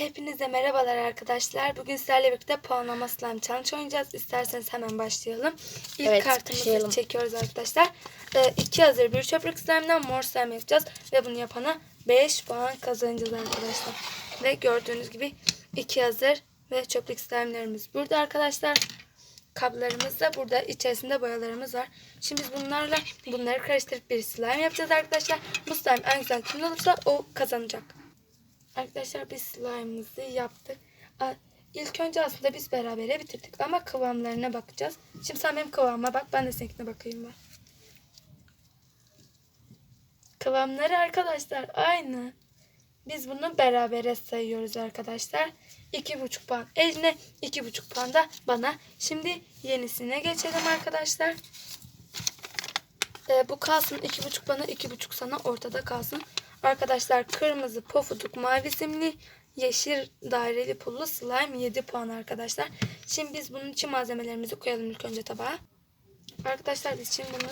Hepinize merhabalar arkadaşlar. Bugün sizlerle birlikte puanlama slime challenge oynayacağız. İsterseniz hemen başlayalım. İlk Evet, kartımızı başlayalım. çekiyoruz arkadaşlar. Ee, iki hazır bir çöplük slime'dan mor slime yapacağız. Ve bunu yapana 5 puan kazanacağız arkadaşlar. Ve gördüğünüz gibi iki hazır ve çöplük slime'lerimiz burada arkadaşlar. Kablarımız da burada. içerisinde boyalarımız var. Şimdi biz bunlarla bunları karıştırıp bir slime yapacağız arkadaşlar. Bu slime en güzel kim olursa o kazanacak. Arkadaşlar biz slime'ımızı yaptık. İlk önce aslında biz berabere bitirdik ama kıvamlarına bakacağız. Şimdi sen benim kıvamıma bak ben de seninkine bakayım ben. Kıvamları arkadaşlar aynı. Biz bunu berabere sayıyoruz arkadaşlar. 2,5 puan eline 2,5 puan da bana. Şimdi yenisine geçelim arkadaşlar. Ee, bu kalsın 2,5 bana 2,5 sana ortada kalsın. Arkadaşlar kırmızı pofuduk mavi simli yeşil daireli pullu slime 7 puan arkadaşlar. Şimdi biz bunun için malzemelerimizi koyalım ilk önce tabağa. Arkadaşlar biz şimdi bunu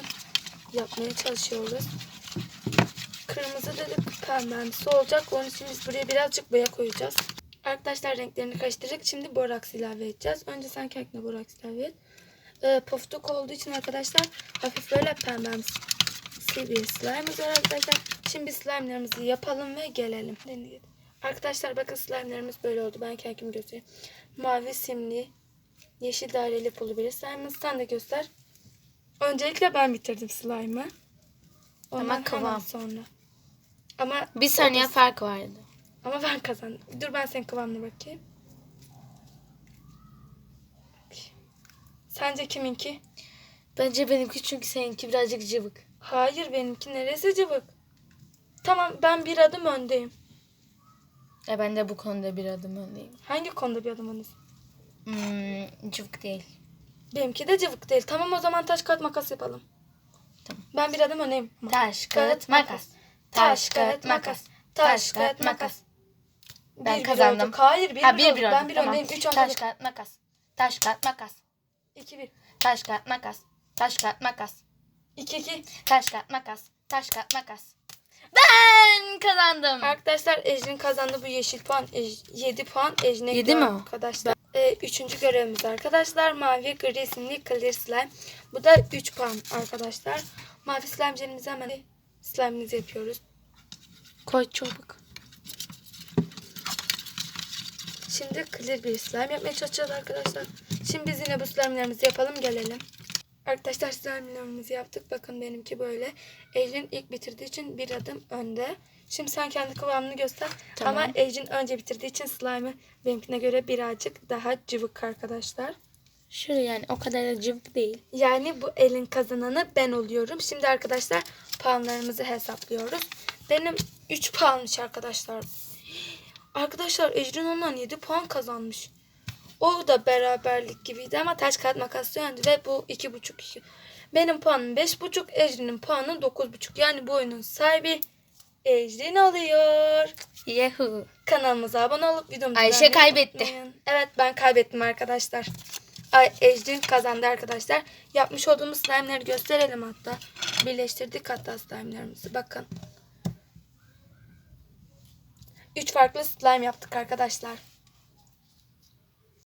yapmaya çalışıyoruz. Kırmızı dedik pembemsi olacak. Onun için biz buraya birazcık boya koyacağız. Arkadaşlar renklerini karıştırdık. Şimdi boraks ilave edeceğiz. Önce sen kendine boraks ilave et. Ee, pofuduk olduğu için arkadaşlar hafif böyle pembemsi bir slime'ımız var arkadaşlar. Şimdi slime'larımızı yapalım ve gelelim. Arkadaşlar bakın slime'larımız böyle oldu. Ben kendimi göstereyim. Mavi simli, yeşil daireli pulu bir slime'ımız. Sen de göster. Öncelikle ben bitirdim slime'ı. Ondan Ama kıvam. sonra. Ama Bir saniye fark vardı. ama ben kazandım. Dur ben senin kıvamına bakayım. Sence kiminki? Bence benimki çünkü seninki birazcık cıvık. Hayır benimki neresi cıvık? Tamam ben bir adım öndeyim. Ya ben de bu konuda bir adım öndeyim. Hangi konuda bir adım öndesin? Hmm, cıvık değil. Benimki de cıvık değil. Tamam o zaman taş kağıt makas yapalım. Tamam. Ben bir adım öneyim. Taş, kağıt, makas. Taş, kağıt, makas. Taş, kağıt, makas. Ben Bir bir kazandım. olduk. Hayır bir Ha bir bir olduk. bir Ben bir Tamam. öndeyim. Üç Taş, önde. kağıt, makas. Taş, kağıt, makas. İki bir. Taş, kağıt, makas. Taş, kağıt, makas. İki iki. Taş, kağıt, makas. Taş, kağıt, makas. Ben kazandım. Arkadaşlar Ejrin kazandı bu yeşil puan. Ej, 7 puan Ejrin'e Yedi gidiyor mi o? Arkadaşlar. Ee, üçüncü görevimiz arkadaşlar. Mavi gri isimli clear slime. Bu da 3 puan arkadaşlar. Mavi slime jelimizi hemen slime'imizi yapıyoruz. Koy çabuk. Şimdi clear bir slime yapmaya çalışacağız arkadaşlar. Şimdi biz yine bu slime'lerimizi yapalım gelelim. Arkadaşlar slime'lerimizi yaptık. Bakın benimki böyle. Ejrin ilk bitirdiği için bir adım önde. Şimdi sen kendi kıvamını göster. Tamam. Ama Ejrin önce bitirdiği için slime'ı benimkine göre birazcık daha cıvık arkadaşlar. Şöyle yani o kadar da cıvık değil. Yani bu elin kazananı ben oluyorum. Şimdi arkadaşlar puanlarımızı hesaplıyoruz. Benim 3 puanmış arkadaşlar. Arkadaşlar Ecrin ondan 7 puan kazanmış. O da beraberlik gibiydi ama taş kağıt makas yendi ve bu 2,5 Benim puanım 5,5 Ecrin'in puanı 9,5. Yani bu oyunun sahibi Ecrin oluyor. Yahoo. Kanalımıza abone olup videomuzu Ayşe kaybetti. unutmayın. Evet ben kaybettim arkadaşlar. Ay Ecrin kazandı arkadaşlar. Yapmış olduğumuz slime'leri gösterelim hatta. Birleştirdik hatta slime'lerimizi. Bakın. Üç farklı slime yaptık arkadaşlar.